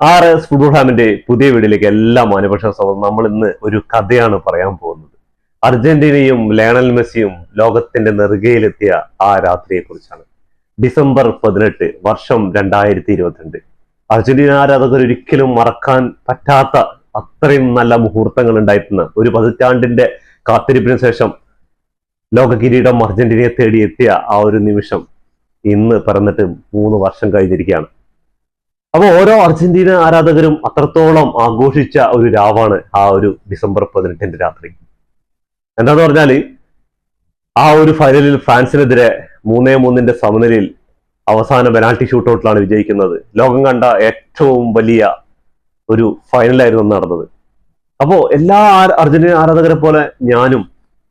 R S football പുതിയ വീഡിയോയിലേക്ക് എല്ലാ മാനപക്ഷ സഹോദരൻ നമ്മൾ ഇന്ന് ഒരു കഥയാണ് പറയാൻ പോകുന്നത്. അർജന്റീനയും ലയണൽ മെസ്സിയും ലോകത്തിന്റെ നെറുകയിലെത്തിയ ആ രാത്രിയെ കുറിച്ചാണ് ഡിസംബർ പതിനെട്ട് വർഷം രണ്ടായിരത്തി ഇരുപത്തിരണ്ട് അർജന്റീന ആരാധകർ ഒരിക്കലും മറക്കാൻ പറ്റാത്ത അത്രയും നല്ല മുഹൂർത്തങ്ങൾ ഉണ്ടായിരുന്ന ഒരു പതിറ്റാണ്ടിന്റെ കാത്തിരിപ്പിന് ശേഷം ലോക കിരീടം അർജന്റീനയെ തേടി എത്തിയ ആ ഒരു നിമിഷം ഇന്ന് പിറന്നിട്ട് മൂന്ന് വർഷം കഴിഞ്ഞിരിക്കുകയാണ്. അപ്പൊ ഓരോ അർജന്റീന ആരാധകരും അത്രത്തോളം ആഘോഷിച്ച ഒരു രാവാണ് ആ ഒരു ഡിസംബർ പതിനെട്ടിന്റെ രാത്രി. എന്താന്ന് പറഞ്ഞാൽ ആ ഒരു ഫൈനലിൽ ഫ്രാൻസിനെതിരെ മൂന്നേ മൂന്നിന്റെ സമനിലയിൽ അവസാന പെനാൾട്ടി ഷൂട്ടൗട്ടിലാണ് വിജയിക്കുന്നത്. ലോകം കണ്ട ഏറ്റവും വലിയ ഒരു ഫൈനലായിരുന്നു നടന്നത്. അപ്പോൾ എല്ലാ അർജന്റീന ആരാധകരെ പോലെ ഞാനും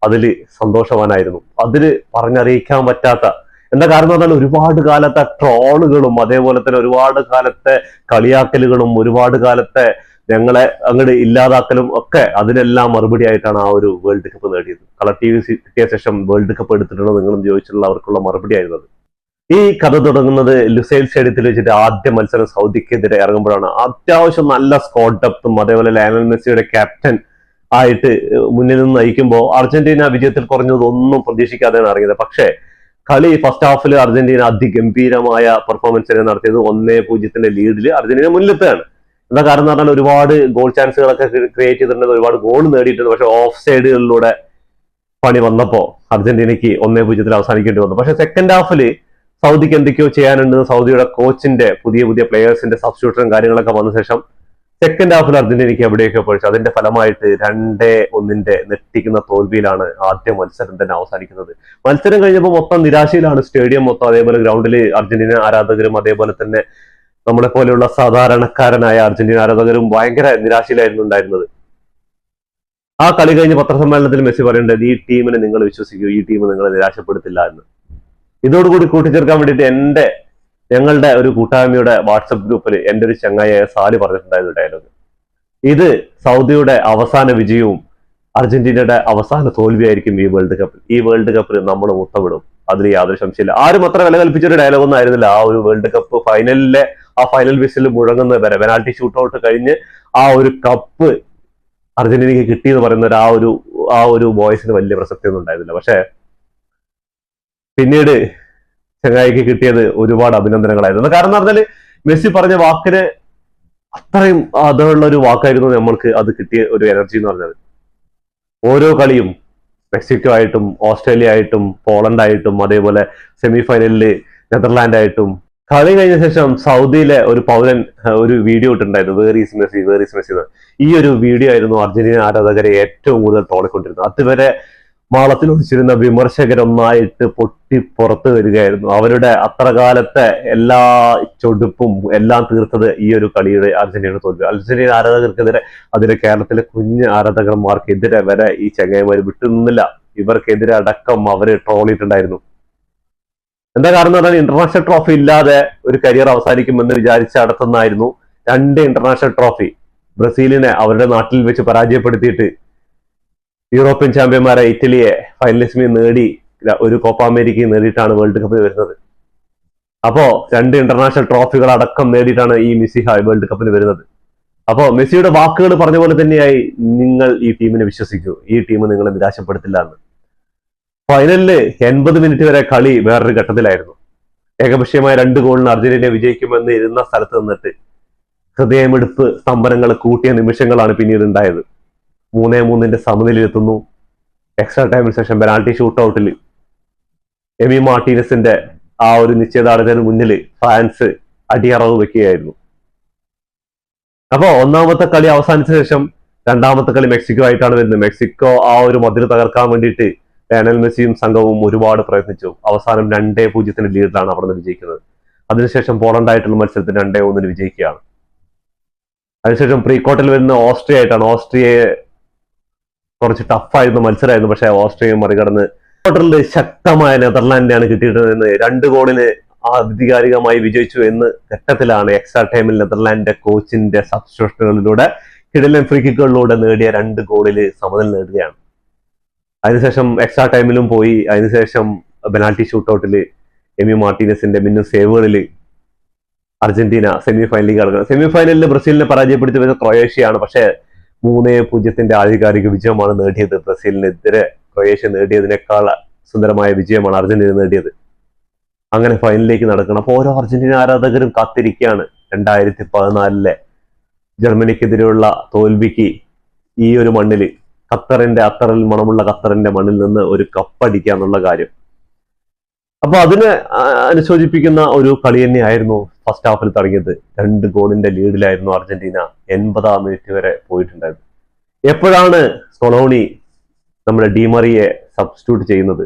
അതിൽ സന്തോഷവാനായിരുന്നു. അതിൽ പറഞ്ഞറിയിക്കാൻ പറ്റാത്ത എന്താ കാരണം പറഞ്ഞാൽ ഒരുപാട് കാലത്തെ ട്രോളുകളും അതേപോലെ തന്നെ ഒരുപാട് കാലത്തെ കളിയാക്കലുകളും ഒരുപാട് കാലത്തെ ഞങ്ങളെ അങ്ങോട്ട് ഇല്ലാതാക്കലും ഒക്കെ അതിനെല്ലാം മറുപടി ആയിട്ടാണ് ആ ഒരു വേൾഡ് കപ്പ് നേടിയത്. കളർ ടി വി കിട്ടിയ ശേഷം വേൾഡ് കപ്പ് എടുത്തിട്ടുണ്ടോ നിങ്ങളും ചോദിച്ചിട്ടുള്ള അവർക്കുള്ള മറുപടി ആയിരുന്നത് ഈ കഥ തുടങ്ങുന്നത് ലുസൈൽ സ്റ്റേഡിയത്തിൽ വെച്ചിട്ട് ആദ്യ മത്സരം സൗദിക്കെതിരെ ഇറങ്ങുമ്പോഴാണ്. അത്യാവശ്യം നല്ല സ്കോട്ട് ഡെപ്തും അതേപോലെ ലയനൽ മെസ്സിയുടെ ക്യാപ്റ്റൻ ആയിട്ട് മുന്നിൽ നിന്ന് നയിക്കുമ്പോൾ അർജന്റീന വിജയത്തിൽ കുറഞ്ഞതൊന്നും പ്രതീക്ഷിക്കാതെയാണ് ഇറങ്ങിയത്. പക്ഷേ കളി ഫസ്റ്റ് ഹാഫിൽ അർജന്റീന അതിഗംഭീരമായ പെർഫോമൻസിനെ നടത്തിയത് ഒന്നേ പൂജ്യത്തിന്റെ ലീഡിൽ അർജന്റീന മുന്നിലെത്താണ് എന്താ കാരണം എന്ന് പറഞ്ഞാൽ ഒരുപാട് ഗോൾ ചാൻസുകളൊക്കെ ക്രിയേറ്റ് ചെയ്തിട്ടുണ്ട് ഒരുപാട് ഗോൾ നേടിയിട്ടുണ്ട്. പക്ഷെ ഓഫ് സൈഡുകളിലൂടെ പണി വന്നപ്പോ അർജന്റീനയ്ക്ക് ഒന്നേ പൂജ്യത്തിൽ അവസാനിക്കേണ്ടി വന്നു. പക്ഷെ സെക്കൻഡ് ഹാഫിൽ സൗദിക്ക് എന്തൊക്കെയോ ചെയ്യാനുണ്ട് സൗദിയുടെ കോച്ചിന്റെ പുതിയ പുതിയ പ്ലെയേഴ്സിന്റെ സബ്സ്റ്റിറ്റ്യൂഷനും കാര്യങ്ങളൊക്കെ വന്ന ശേഷം സെക്കൻഡ് ഹാഫിൽ അർജന്റീനയ്ക്ക് എവിടെയൊക്കെ പഠിച്ചു അതിന്റെ ഫലമായിട്ട് രണ്ടേ ഒന്നിന്റെ നെട്ടിക്കുന്ന തോൽവിയിലാണ് ആദ്യ മത്സരം തന്നെ അവസാനിക്കുന്നത്. മത്സരം കഴിഞ്ഞപ്പോൾ മൊത്തം നിരാശയിലാണ് സ്റ്റേഡിയം മൊത്തം അതേപോലെ ഗ്രൗണ്ടിൽ അർജന്റീന ആരാധകരും അതേപോലെ തന്നെ നമ്മളെ പോലെയുള്ള സാധാരണക്കാരനായ അർജന്റീന ആരാധകരും ഭയങ്കര നിരാശയിലായിരുന്നു ഉണ്ടായിരുന്നത്. ആ കളി കഴിഞ്ഞ പത്രസമ്മേളനത്തിൽ മെസ്സി പറയേണ്ടത് ഈ ടീമിനെ നിങ്ങൾ വിശ്വസിക്കൂ ഈ ടീം നിങ്ങളെ നിരാശപ്പെടുത്തില്ല എന്ന്. ഇതോടുകൂടി കൂട്ടിച്ചേർക്കാൻ വേണ്ടിയിട്ട് എന്റെ ഞങ്ങളുടെ ഒരു കൂട്ടായ്മയുടെ വാട്സപ്പ് ഗ്രൂപ്പിൽ എന്റെ ഒരു ചങ്ങായ സാലി പറഞ്ഞിട്ടുണ്ടായിരുന്നു ഡയലോഗ് ഇത് സൗദിയുടെ അവസാന വിജയവും അർജന്റീനയുടെ അവസാന തോൽവിയായിരിക്കും ഈ വേൾഡ് കപ്പിൽ ഈ വേൾഡ് കപ്പിൽ നമ്മൾ മുത്തമിടും അതിൽ യാതൊരു സംശയമില്ല ആരും അത്ര വില കൽപ്പിച്ചൊരു ഡയലോഗ് ഒന്നും ആയിരുന്നില്ല. ആ ഒരു വേൾഡ് കപ്പ് ഫൈനലിലെ ആ ഫൈനൽ വിസിൽ മുഴങ്ങുന്ന വരെ പെനാൽറ്റി ഷൂട്ടൗട്ട് കഴിഞ്ഞ് ആ ഒരു കപ്പ് അർജന്റീനയ്ക്ക് കിട്ടി എന്ന് പറയുന്ന ഒരു ആ ഒരു ആ ഒരു വോയിസിന് വലിയ പ്രസക്തി ഒന്നും ഉണ്ടായിരുന്നില്ല. പക്ഷെ പിന്നീട് ചങ്ങായിക്ക് കിട്ടിയത് ഒരുപാട് അഭിനന്ദനങ്ങളായിരുന്നു. കാരണം എന്ന് പറഞ്ഞാൽ മെസ്സി പറഞ്ഞ വാക്കിന് അത്രയും അതുള്ള ഒരു വാക്കായിരുന്നു നമ്മൾക്ക് അത് കിട്ടിയ ഒരു എനർജി എന്ന് പറഞ്ഞത് ഓരോ കളിയും മെക്സിക്കോ ആയിട്ടും ഓസ്ട്രേലിയ ആയിട്ടും പോളണ്ട് ആയിട്ടും അതേപോലെ സെമി ഫൈനലിൽ നെതർലാൻഡ് ആയിട്ടും കളി കഴിഞ്ഞ ശേഷം സൗദിയിലെ ഒരു പൗരൻ ഒരു video ഇട്ടുണ്ടായിരുന്നു where is Messi where is Messi എന്ന്. ഈ ഒരു വീഡിയോ ആയിരുന്നു അർജന്റീന ആരാധകരെ ഏറ്റവും കൂടുതൽ തോളിക്കൊണ്ടിരുന്നത്. അതുവരെ മാളത്തിൽ ഒളിച്ചിരുന്ന വിമർശകരൊന്നായിട്ട് പൊട്ടി പുറത്തു വരികയായിരുന്നു. അവരുടെ അത്ര കാലത്തെ എല്ലാ ചൊടുപ്പും എല്ലാം തീർത്തത് ഈ ഒരു കളിയുടെ അർജന്റീന തോൽവി അർജന്റീന ആരാധകർക്കെതിരെ അതിലെ കേരളത്തിലെ കുഞ്ഞ് ആരാധകന്മാർക്കെതിരെ വരെ ഈ ചെങ്ങയമാര് വിട്ടു നിന്നില്ല. ഇവർക്കെതിരെ അടക്കം അവർ ട്രോളിയിട്ടുണ്ടായിരുന്നു. എന്താ കാരണം പറഞ്ഞാൽ ഇന്റർനാഷണൽ ട്രോഫി ഇല്ലാതെ ഒരു കരിയർ അവസാനിക്കുമെന്ന് വിചാരിച്ച അടുത്തുനിന്നായിരുന്നു രണ്ട് ഇന്റർനാഷണൽ ട്രോഫി ബ്രസീലിനെ അവരുടെ നാട്ടിൽ വെച്ച് പരാജയപ്പെടുത്തിയിട്ട് യൂറോപ്യൻ ചാമ്പ്യന്മാരായ ഇറ്റലിയെ ഫൈനലിസ്റ്റിനെ നേടി ഒരു കോപ്പ അമേരിക്ക നേടിയിട്ടാണ് വേൾഡ് കപ്പ് വരുന്നത്. അപ്പോ രണ്ട് ഇന്റർനാഷണൽ ട്രോഫികൾ അടക്കം നേടിയിട്ടാണ് ഈ മെസ്സി വേൾഡ് കപ്പിന് വരുന്നത്. അപ്പോ മെസ്സിയുടെ വാക്കുകൾ പറഞ്ഞ പോലെ തന്നെയായി നിങ്ങൾ ഈ ടീമിനെ വിശ്വസിക്കൂ. ഈ ടീം നിങ്ങളെ നിരാശപ്പെടുത്തില്ല എന്ന്. ഫൈനലിൽ എൺപത് മിനിറ്റ് വരെ കളി വേറൊരു ഘട്ടത്തിലായിരുന്നു. ഏകപക്ഷീയമായ രണ്ട് ഗോളിന് അർജന്റീന വിജയിക്കുമെന്ന് ഇരുന്ന സ്ഥലത്ത് നിന്നിട്ട് ഹൃദയമെടുപ്പ് സ്തംഭനങ്ങൾ കൂട്ടിയ നിമിഷങ്ങളാണ് പിന്നീട് ഉണ്ടായത്. മൂന്നേ മൂന്നിന്റെ സമനിലയിലെത്തുന്നു. എക്സ്ട്രാ ടൈമിന് ശേഷം പെനാൾട്ടി ഷൂട്ട് ഔട്ടിൽ എമി മാർട്ടീനസിന്റെ ആ ഒരു നിശ്ചയദാർഢ്യത്തിന് മുന്നിൽ ഫ്രാൻസ് അടിയറവ് വെക്കുകയായിരുന്നു. അപ്പോ ഒന്നാമത്തെ കളി അവസാനിച്ച ശേഷം രണ്ടാമത്തെ കളി മെക്സിക്കോ ആയിട്ടാണ് വരുന്നത്. മെക്സിക്കോ ആ ഒരു മതിൽ തകർക്കാൻ വേണ്ടിയിട്ട് ലയണൽ മെസ്സിയും സംഘവും ഒരുപാട് പ്രയത്നിച്ചു. അവസാനം രണ്ടേ പൂജ്യത്തിന് ലീഡിലാണ് അവിടെ നിന്ന് വിജയിക്കുന്നത്. അതിനുശേഷം പോളണ്ടായിട്ടുള്ള മത്സരത്തിൽ രണ്ടേ ഒന്നിന് വിജയിക്കുകയാണ്. അതിനുശേഷം പ്രീ ക്വാർട്ടറിൽ വരുന്ന ഓസ്ട്രിയ ആയിട്ടാണ്. ഓസ്ട്രിയയെ കുറച്ച് ടഫായിരുന്നു മത്സരമായിരുന്നു. പക്ഷേ ഓസ്ട്രേലിയ മറികടന്ന് ക്വാർട്ടറിൽ ശക്തമായ നെതർലാൻഡിനെയാണ് എന്ന് രണ്ട് ഗോളിന് ആധികാരികമായി വിജയിച്ചു എന്ന് ഘട്ടത്തിലാണ് എക്സ്ട്രാ ടൈമിൽ നെതർലാൻഡിന്റെ കോച്ചിന്റെ സബ്സ്റ്റിറ്റ്യൂഷനുകളിലൂടെ കിടലൻ ഫ്രീ കിക്കുകളിലൂടെ നേടിയ രണ്ട് ഗോളിൽ സമനില നേടുകയാണ്. അതിനുശേഷം എക്സ്ട്രാ ടൈമിലും പോയി. അതിനുശേഷം പെനാൽറ്റി ഷൂട്ടൗട്ടിൽ എമി മാർട്ടീനസിന്റെ മിന്നു സേവുകളിൽ അർജന്റീന സെമി ഫൈനലിൽ കടക്കുന്നത് സെമി ഫൈനലിൽ ബ്രസീലിനെ പരാജയപ്പെടുത്തി വരുന്ന ക്രൊയേഷ്യയാണ്. പക്ഷേ മൂന്നേ പൂജ്യത്തിന്റെ ആധികാരിക വിജയമാണ് നേടിയത്. ബ്രസീലിനെതിരെ ക്രൊയേഷ്യ നേടിയതിനേക്കാൾ സുന്ദരമായ വിജയമാണ് അർജന്റീന നേടിയത്. അങ്ങനെ ഫൈനലിലേക്ക് നടക്കണം. അപ്പോൾ ഓരോ അർജന്റീന ആരാധകരും കാത്തിരിക്കുകയാണ്. രണ്ടായിരത്തി പതിനാലിലെ ജർമ്മനിക്കെതിരെയുള്ള തോൽവിക്ക് ഈ ഒരു മണ്ണിൽ ഖത്തറിന്റെ അത്തറിൽ മണമുള്ള ഖത്തറിന്റെ മണ്ണിൽ നിന്ന് ഒരു കപ്പടിക്കുക എന്നുള്ള കാര്യം. അപ്പൊ അതിനെ അനുശോചിപ്പിക്കുന്ന ഒരു കളി തന്നെയായിരുന്നു ഫസ്റ്റ് ഹാഫിൽ തുടങ്ങിയത് രണ്ട് ഗോളിന്റെ ലീഡിലായിരുന്നു അർജന്റീന എൺപതാം മിനിറ്റ് വരെ പോയിട്ടുണ്ടായിരുന്നു എപ്പോഴാണ് സൊളോണി നമ്മുടെ ഡിമറിയെ സബ്സ്റ്റിറ്റ്യൂട്ട് ചെയ്യുന്നത്?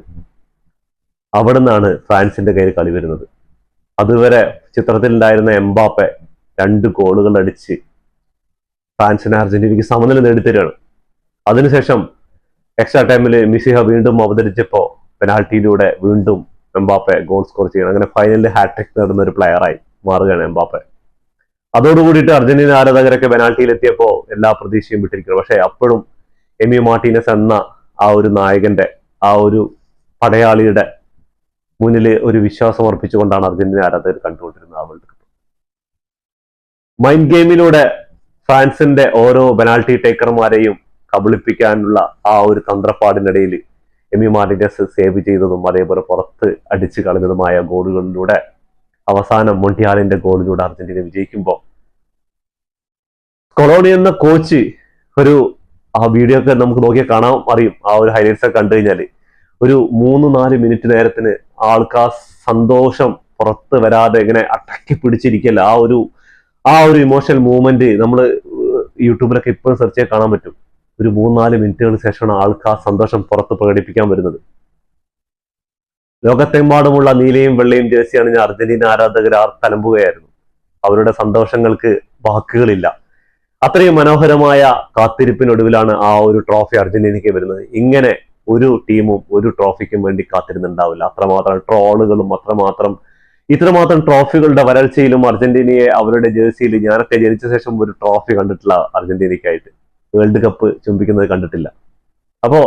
അവിടെ നിന്നാണ് ഫ്രാൻസിന്റെ കയ്യിൽ കളി വരുന്നത്. അതുവരെ ചിത്രത്തിലുണ്ടായിരുന്ന എംബാപ്പെ രണ്ട് ഗോളുകൾ അടിച്ച് ഫ്രാൻസിന് അർജന്റീനയ്ക്ക് സമനില നേടിത്തരികയാണ്. അതിനുശേഷം എക്സ്ട്രാ ടൈമിൽ മിസിഹ വീണ്ടും അവതരിച്ചപ്പോൾ പെനാൾട്ടിയിലൂടെ വീണ്ടും എംബാപ്പെ ഗോൾ സ്കോർ ചെയ്യണം. അങ്ങനെ ഫൈനലിൽ ഹാട്രിക് നേടുന്ന ഒരു പ്ലെയറായി മാറുകയാണ് എംബാപ്പെ. അതോടുകൂടിയിട്ട് അർജന്റീന ആരാധകരൊക്കെ പെനാൾട്ടിയിൽ എത്തിയപ്പോൾ എല്ലാ പ്രതീക്ഷയും വിട്ടിരിക്കുന്നു പക്ഷേ അപ്പോഴും എമി മാർട്ടീനസ് എന്ന ആ ഒരു നായകന്റെ ആ ഒരു പടയാളിയുടെ മുന്നിൽ ഒരു വിശ്വാസം അർപ്പിച്ചുകൊണ്ടാണ് അർജന്റീന ആരാധകർ കണ്ടുകൊണ്ടിരുന്നത് ആ വേൾഡ് കപ്പ്. മൈൻഡ് ഗെയിമിലൂടെ ഫ്രാൻസിന്റെ ഓരോ പെനാൾട്ടി ടേക്കർമാരെയും കബളിപ്പിക്കാനുള്ള ആ ഒരു തന്ത്രപ്പാടിനിടയിൽ എമി മാർട്ടിനസ് സേവ് ചെയ്തതും അതേപോലെ പുറത്ത് അടിച്ചു കളഞ്ഞതുമായ ഗോളുകളിലൂടെ അവസാനം മൊണ്ടിയാലിന്റെ ഗോളിലൂടെ അർജന്റീന വിജയിക്കുമ്പോൾ കൊളോണി എന്ന കോച്ച് ഒരു ആ വീഡിയോ ഒക്കെ നമുക്ക് നോക്കിയാൽ കാണാൻ അറിയും. ആ ഒരു ഹൈലൈറ്റ്സ് ഒക്കെ കണ്ടു കഴിഞ്ഞാൽ ഒരു മൂന്ന് നാല് മിനിറ്റ് നേരത്തിന് ആൾക്കാർ സന്തോഷം പുറത്ത് വരാതെ ഇങ്ങനെ അടക്കി പിടിച്ചിരിക്കല്ല ആ ഒരു ആ ഒരു ഇമോഷണൽ മൂവ്മെന്റ് നമ്മൾ യൂട്യൂബിലൊക്കെ ഇപ്പോഴും സെർച്ച് ചെയ്യാൻ കാണാൻ പറ്റും. ഒരു മൂന്നാൽ മിനിറ്റുകൾക്ക് ശേഷമാണ് ആൾക്ക് ആ സന്തോഷം പുറത്ത് പ്രകടിപ്പിക്കാൻ വരുന്നത്. ലോകത്തെമ്പാടുമുള്ള നീലയും വെള്ളയും ജേഴ്സിയാണ് ഞാൻ അർജന്റീന ആരാധകർ തലമ്പുകയായിരുന്നു അവരുടെ സന്തോഷങ്ങൾക്ക് വാക്കുകളില്ല. അത്രയും മനോഹരമായ കാത്തിരിപ്പിനൊടുവിലാണ് ആ ഒരു ട്രോഫി അർജന്റീനയ്ക്ക് വരുന്നത്. ഇങ്ങനെ ഒരു ടീമും ഒരു ട്രോഫിക്കും വേണ്ടി കാത്തിരുന്നുണ്ടാവില്ല. അത്രമാത്രം ട്രോളുകളും അത്രമാത്രം ഇത്രമാത്രം ട്രോഫികളുടെ വരൾച്ചയിലും അർജന്റീനയെ അവരുടെ ജേഴ്സിയിൽ ഞാനൊക്കെ ജനിച്ച ശേഷം ഒരു ട്രോഫി കണ്ടിട്ടില്ല അർജന്റീനയ്ക്കായിട്ട്. വേൾഡ് കപ്പ് ചുംബിക്കുന്നത് കണ്ടിട്ടില്ല. അപ്പോ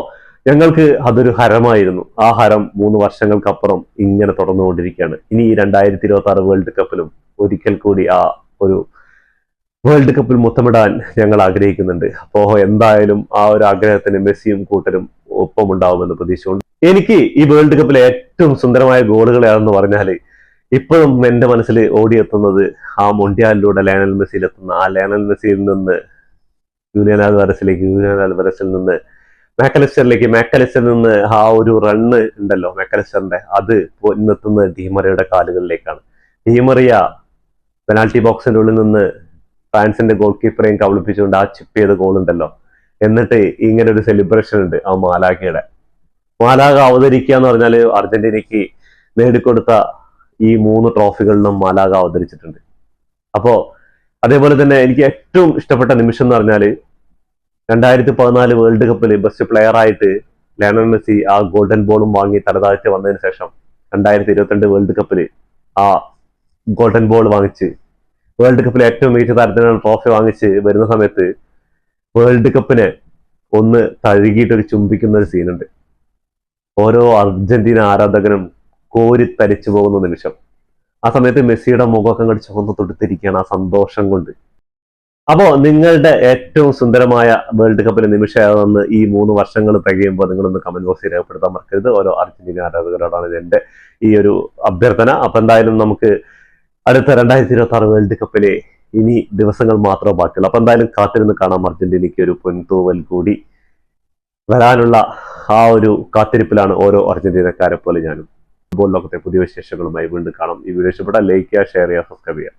ഞങ്ങൾക്ക് അതൊരു ഹരമായിരുന്നു. ആ ഹരം മൂന്ന് വർഷങ്ങൾക്കപ്പുറം ഇങ്ങനെ തുടർന്നുകൊണ്ടിരിക്കുകയാണ്. ഇനി രണ്ടായിരത്തി ഇരുപത്തി ആറ് വേൾഡ് കപ്പിലും ഒരിക്കൽ കൂടി ആ ഒരു വേൾഡ് കപ്പിൽ മുത്തമിടാൻ ഞങ്ങൾ ആഗ്രഹിക്കുന്നുണ്ട്. അപ്പോ എന്തായാലും ആ ഒരു ആഗ്രഹത്തിന് മെസ്സിയും കൂട്ടരും ഒപ്പം ഉണ്ടാവുമെന്ന് പ്രതീക്ഷയുണ്ട്. എനിക്ക് ഈ വേൾഡ് കപ്പിലെ ഏറ്റവും സുന്ദരമായ ഗോളുകൾ ഏതെന്ന് പറഞ്ഞാൽ ഇപ്പോഴും എന്റെ മനസ്സിൽ ഓടിയെത്തുന്നത് ആ മൊണ്ടിയാലിലൂടെ ലയണൽ മെസ്സിയിൽ എത്തുന്ന ആ ലയണൽ മെസ്സിയിൽ നിന്ന് യൂനിയൻ ആൽവരസിലേക്ക് യൂനിയൻ ആൽവരസിൽ നിന്ന് മാക്കലിസ്റ്ററിലേക്ക് മാക്കലിസ്റ്ററിൽ നിന്ന് ആ ഒരു റണ്ണ് ഉണ്ടല്ലോ മാക്കലിസ്റ്ററിന്റെ അത് ഇന്നെത്തുന്ന ഡീമറിയുടെ കാലുകളിലേക്കാണ്. ഡീമറിയ പെനാൽറ്റി ബോക്സിന്റെ ഉള്ളിൽ നിന്ന് ഫ്രാൻസിന്റെ ഗോൾ കീപ്പറെയും കബളിപ്പിച്ചുകൊണ്ട് ആ ചിപ്പ് ചെയ്ത ഗോൾ ഉണ്ടല്ലോ. എന്നിട്ട് ഇങ്ങനെ ഒരു സെലിബ്രേഷൻ ഉണ്ട് ആ മാലാഖയുടെ. മാലാഖ അവതരിക്കുക എന്ന് പറഞ്ഞാൽ അർജന്റീനയ്ക്ക് നേടിക്കൊടുത്ത ഈ മൂന്ന് ട്രോഫികളിലും മാലാഖ അവതരിച്ചിട്ടുണ്ട്. അപ്പോ അതേപോലെ തന്നെ എനിക്ക് ഏറ്റവും ഇഷ്ടപ്പെട്ട നിമിഷം എന്ന് പറഞ്ഞാൽ രണ്ടായിരത്തി പതിനാല് വേൾഡ് കപ്പിൽ ബെസ്റ്റ് പ്ലെയർ ആയിട്ട് ലയണൽ മെസ്സി ആ ഗോൾഡൻ ബോളും വാങ്ങി തലതാഴ്ച വന്നതിന് ശേഷം രണ്ടായിരത്തി ഇരുപത്തിരണ്ട് വേൾഡ് കപ്പിൽ ആ ഗോൾഡൻ ബോൾ വാങ്ങിച്ച് വേൾഡ് കപ്പിലെ ഏറ്റവും മികച്ച താരത്തിനാണ് ട്രോഫി വാങ്ങിച്ച് വരുന്ന സമയത്ത് വേൾഡ് കപ്പിനെ ഒന്ന് തഴുകിയിട്ട് ഒരു ചുംബിക്കുന്ന ഒരു സീനുണ്ട് ഓരോ അർജന്റീന ആരാധകനും കോരി തരിച്ചു പോകുന്ന നിമിഷം. ആ സമയത്ത് മെസ്സിയുടെ മുഖമൊക്കെ കടിച്ച് ഒന്ന് തൊടുത്തിരിക്കുകയാണ് ആ സന്തോഷം കൊണ്ട്. അപ്പോ നിങ്ങളുടെ ഏറ്റവും സുന്ദരമായ വേൾഡ് കപ്പിലെ നിമിഷമാണെന്ന് ഈ മൂന്ന് വർഷങ്ങൾ തികയുമ്പോൾ നിങ്ങളൊന്ന് കമന്റ് ബോക്സിൽ രേഖപ്പെടുത്താൻ മറക്കരുത്. ഓരോ അർജന്റീന ആരാധകരോടാണ് എന്റെ ഈ ഒരു അഭ്യർത്ഥന. അപ്പൊ എന്തായാലും നമുക്ക് അടുത്ത രണ്ടായിരത്തി ഇരുപത്തി ആറ് വേൾഡ് കപ്പിലെ ഇനി ദിവസങ്ങൾ മാത്രമേ ബാക്കിയുള്ളൂ. അപ്പൊ എന്തായാലും കാത്തിരുന്ന് കാണാം അർജന്റീനയ്ക്ക് ഒരു പൊൻതൂവൽ കൂടി വരാനുള്ള ആ ഒരു കാത്തിരിപ്പിലാണ് ഓരോ അർജന്റീനക്കാരെ പോലെ ഞാനും. ഫുട്ബോൾ ലോകത്തെ പുതിയ വിശേഷങ്ങളുമായി വീണ്ടും കാണാം. ഈ വീഡിയോ ഇഷ്ടപ്പെട്ടാൽ ലൈക്ക് ചെയ്യുക ഷെയർ ചെയ്യുക സബ്സ്ക്രൈബ് ചെയ്യുക.